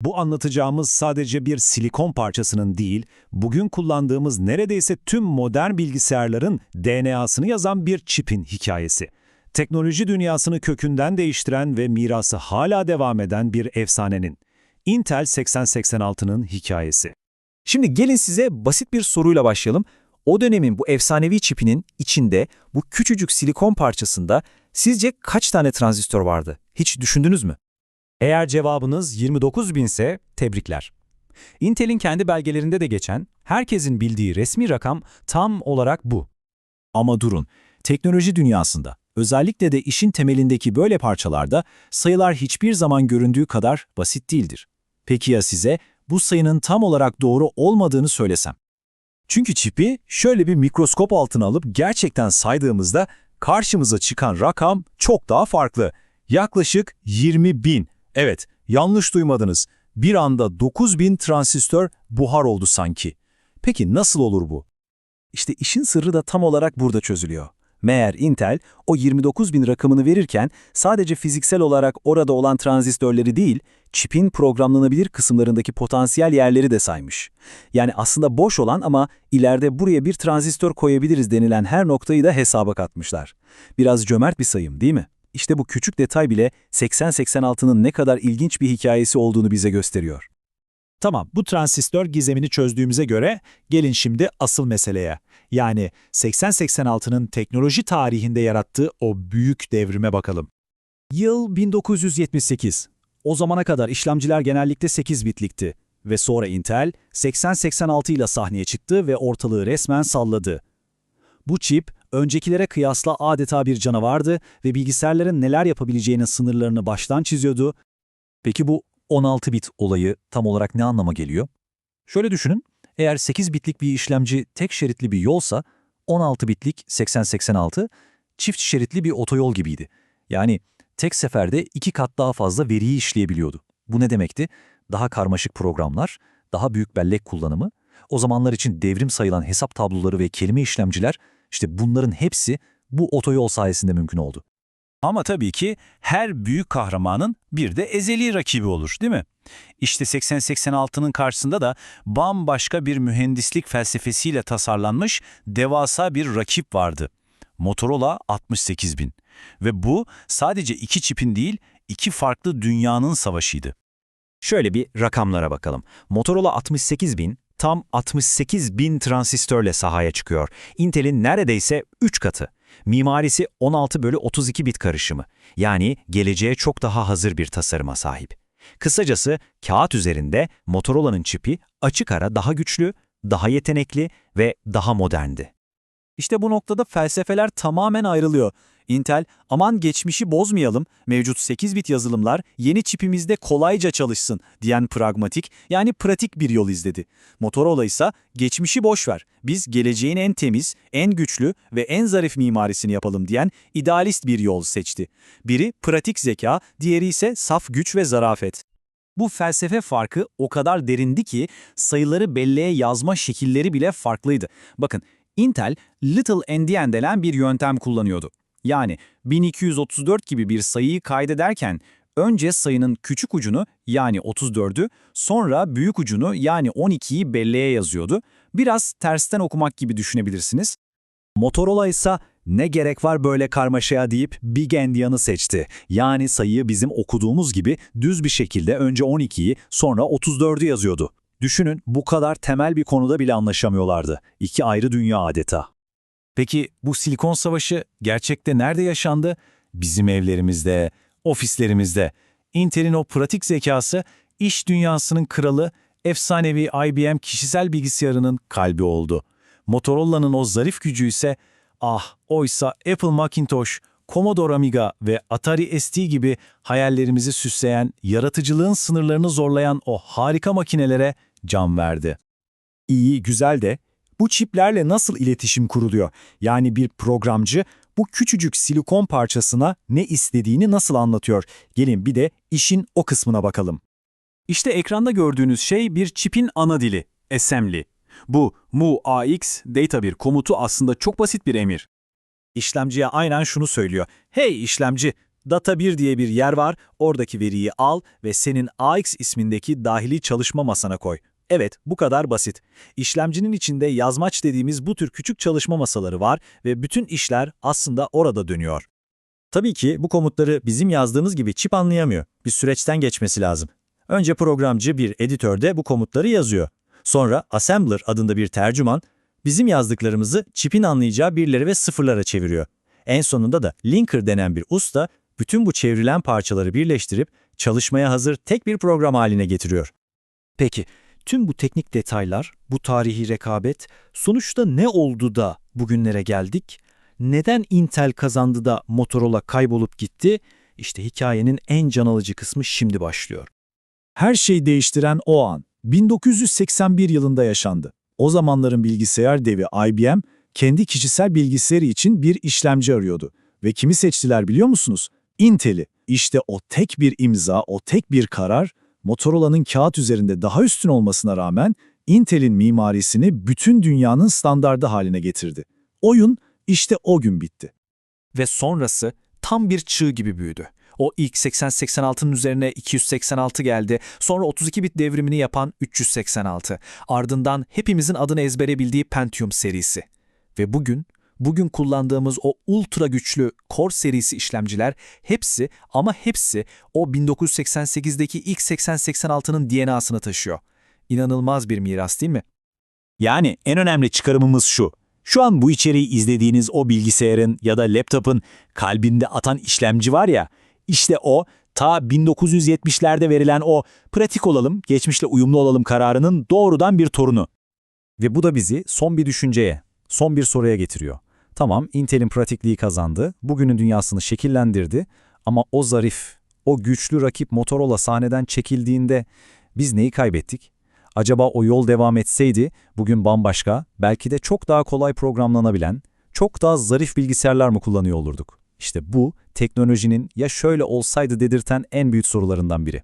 Bu anlatacağımız sadece bir silikon parçasının değil, bugün kullandığımız neredeyse tüm modern bilgisayarların DNA'sını yazan bir çipin hikayesi. Teknoloji dünyasını kökünden değiştiren ve mirası hala devam eden bir efsanenin. Intel 8086'nın hikayesi. Şimdi gelin size basit bir soruyla başlayalım. O dönemin bu efsanevi çipinin içinde bu küçücük silikon parçasında sizce kaç tane transistör vardı? Hiç düşündünüz mü? Eğer cevabınız 29.000 ise tebrikler. Intel'in kendi belgelerinde de geçen, herkesin bildiği resmi rakam tam olarak bu. Ama durun, teknoloji dünyasında, özellikle de işin temelindeki böyle parçalarda sayılar hiçbir zaman göründüğü kadar basit değildir. Peki ya size bu sayının tam olarak doğru olmadığını söylesem? Çünkü çipi şöyle bir mikroskop altına alıp gerçekten saydığımızda karşımıza çıkan rakam çok daha farklı. Yaklaşık 20 bin. Evet, yanlış duymadınız. Bir anda 9 bin transistör buhar oldu sanki. Peki nasıl olur bu? İşte işin sırrı da tam olarak burada çözülüyor. Meğer Intel o 29 bin rakamını verirken sadece fiziksel olarak orada olan transistörleri değil, çipin programlanabilir kısımlarındaki potansiyel yerleri de saymış. Yani aslında boş olan ama ileride buraya bir transistör koyabiliriz denilen her noktayı da hesaba katmışlar. Biraz cömert bir sayım değil mi? İşte bu küçük detay bile 8086'nın ne kadar ilginç bir hikayesi olduğunu bize gösteriyor. Tamam, bu transistör gizemini çözdüğümüze göre gelin şimdi asıl meseleye. Yani 8086'nın teknoloji tarihinde yarattığı o büyük devrime bakalım. Yıl 1978. O zamana kadar işlemciler genellikle 8 bitlikti ve sonra Intel 8086 ile sahneye çıktı ve ortalığı resmen salladı. Bu çip öncekilere kıyasla adeta bir canavardı ve bilgisayarların neler yapabileceğinin sınırlarını baştan çiziyordu Peki bu 16 bit olayı tam olarak ne anlama geliyor? Şöyle düşünün, eğer 8 bitlik bir işlemci tek şeritli bir yolsa, 16 bitlik 8086 çift şeritli bir otoyol gibiydi. Yani tek seferde iki kat daha fazla veriyi işleyebiliyordu. Bu ne demekti? Daha karmaşık programlar, daha büyük bellek kullanımı, o zamanlar için devrim sayılan hesap tabloları ve kelime işlemciler, işte bunların hepsi bu otoyol sayesinde mümkün oldu. Ama tabii ki her büyük kahramanın bir de ezeli rakibi olur değil mi? İşte 8086'nın karşısında da bambaşka bir mühendislik felsefesiyle tasarlanmış devasa bir rakip vardı. Motorola 68000 ve bu sadece iki çipin değil iki farklı dünyanın savaşıydı. Şöyle bir rakamlara bakalım. Motorola 68000 tam 68000 transistörle sahaya çıkıyor. Intel'in neredeyse 3 katı. Mimarisi 16 bölü 32 bit karışımı. Yani geleceğe çok daha hazır bir tasarıma sahip. Kısacası kağıt üzerinde Motorola'nın çipi açık ara daha güçlü, daha yetenekli ve daha moderndi. İşte bu noktada felsefeler tamamen ayrılıyor. Intel, aman geçmişi bozmayalım, mevcut 8 bit yazılımlar yeni çipimizde kolayca çalışsın diyen pragmatik yani pratik bir yol izledi. Motorola ise geçmişi boş ver, biz geleceğin en temiz, en güçlü ve en zarif mimarisini yapalım diyen idealist bir yol seçti. Biri pratik zeka, diğeri ise saf güç ve zarafet. Bu felsefe farkı o kadar derindi ki sayıları belleğe yazma şekilleri bile farklıydı. Bakın Intel Little Endian denen bir yöntem kullanıyordu. Yani 1234 gibi bir sayıyı kaydederken önce sayının küçük ucunu yani 34'ü sonra büyük ucunu yani 12'yi belleğe yazıyordu. Biraz tersten okumak gibi düşünebilirsiniz. Motorola ise ne gerek var böyle karmaşaya deyip Big Endian'ı seçti. Yani sayıyı bizim okuduğumuz gibi düz bir şekilde önce 12'yi sonra 34'ü yazıyordu. Düşünün bu kadar temel bir konuda bile anlaşamıyorlardı. İki ayrı dünya adeta. Peki bu silikon savaşı gerçekte nerede yaşandı? Bizim evlerimizde, ofislerimizde. Intel'in o pratik zekası iş dünyasının kralı, efsanevi IBM kişisel bilgisayarının kalbi oldu. Motorola'nın o zarif gücü ise ah oysa Apple Macintosh, Commodore Amiga ve Atari ST gibi hayallerimizi süsleyen, yaratıcılığın sınırlarını zorlayan o harika makinelere can verdi. İyi, güzel de bu çiplerle nasıl iletişim kuruluyor? Yani bir programcı bu küçücük silikon parçasına ne istediğini nasıl anlatıyor? Gelin bir de işin o kısmına bakalım. İşte ekranda gördüğünüz şey bir çipin ana dili, assembly. Bu MUAX data bir komutu aslında çok basit bir emir. İşlemciye aynen şunu söylüyor. Hey işlemci, Data 1 diye bir yer var, oradaki veriyi al ve senin AX ismindeki dahili çalışma masana koy. Evet, bu kadar basit. İşlemcinin içinde yazmaç dediğimiz bu tür küçük çalışma masaları var ve bütün işler aslında orada dönüyor. Tabii ki bu komutları bizim yazdığımız gibi çip anlayamıyor. Bir süreçten geçmesi lazım. Önce programcı bir editörde bu komutları yazıyor. Sonra assembler adında bir tercüman bizim yazdıklarımızı çipin anlayacağı birleri ve sıfırlara çeviriyor. En sonunda da linker denen bir usta bütün bu çevrilen parçaları birleştirip çalışmaya hazır tek bir program haline getiriyor. Peki, tüm bu teknik detaylar, bu tarihi rekabet sonuçta ne oldu da bugünlere geldik? Neden Intel kazandı da Motorola kaybolup gitti? İşte hikayenin en can alıcı kısmı şimdi başlıyor. Her şeyi değiştiren o an 1981 yılında yaşandı. O zamanların bilgisayar devi IBM kendi kişisel bilgisayarı için bir işlemci arıyordu. Ve kimi seçtiler biliyor musunuz? Intel'i. İşte o tek bir imza, o tek bir karar Motorola'nın kağıt üzerinde daha üstün olmasına rağmen Intel'in mimarisini bütün dünyanın standardı haline getirdi. Oyun işte o gün bitti. Ve sonrası tam bir çığ gibi büyüdü. O ilk 80-86'nın üzerine 286 geldi, sonra 32 bit devrimini yapan 386, ardından hepimizin adını ezbere bildiği Pentium serisi. Ve bugün, bugün kullandığımız o ultra güçlü Core serisi işlemciler hepsi ama hepsi o 1988'deki ilk 80-86'nın DNA'sını taşıyor. İnanılmaz bir miras değil mi? Yani en önemli çıkarımımız şu. Şu an bu içeriği izlediğiniz o bilgisayarın ya da laptopun kalbinde atan işlemci var ya, işte o ta 1970'lerde verilen o pratik olalım, geçmişle uyumlu olalım kararının doğrudan bir torunu. Ve bu da bizi son bir düşünceye, son bir soruya getiriyor. Tamam, Intel'in pratikliği kazandı, bugünün dünyasını şekillendirdi ama o zarif, o güçlü rakip Motorola sahneden çekildiğinde biz neyi kaybettik? Acaba o yol devam etseydi bugün bambaşka, belki de çok daha kolay programlanabilen, çok daha zarif bilgisayarlar mı kullanıyor olurduk? İşte bu teknolojinin ya şöyle olsaydı dedirten en büyük sorularından biri.